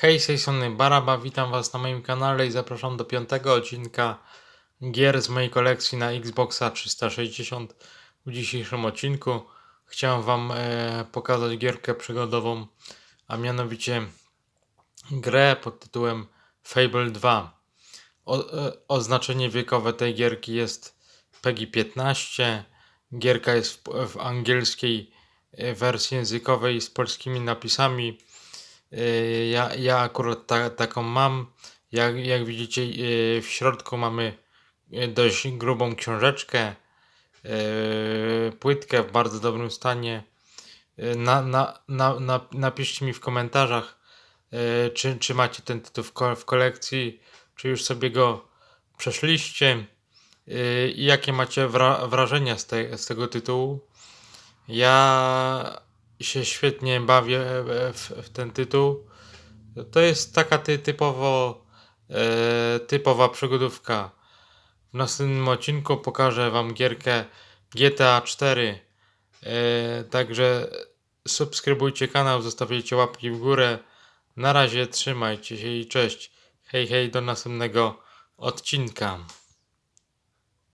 Hej, z Baraba, witam Was na moim kanale i zapraszam do piątego odcinka gier z mojej kolekcji na Xboxa 360. W dzisiejszym odcinku chciałem Wam e, pokazać gierkę przygodową, a mianowicie grę pod tytułem Fable 2. O, e, oznaczenie wiekowe tej gierki jest PEGI 15. Gierka jest w, w angielskiej e, wersji językowej z polskimi napisami. Y, Ja, ja akurat ta, taką mam. Jak, jak widzicie, y, w środku mamy y, dość grubą książeczkę, płytkę w bardzo dobrym stanie. Na, na, na, na, napiszcie mi w komentarzach, czy, czy macie ten tytuł w, ko- w kolekcji, czy już sobie go przeszliście i jakie macie wra- wrażenia z, te, z tego tytułu. Ja się świetnie bawię w, w ten tytuł. To jest taka ty, typowo e, typowa przygodówka. W następnym odcinku pokażę Wam gierkę GTA 4. E, także subskrybujcie kanał, zostawiajcie łapki w górę. Na razie trzymajcie się i cześć. Hej, hej, do następnego odcinka.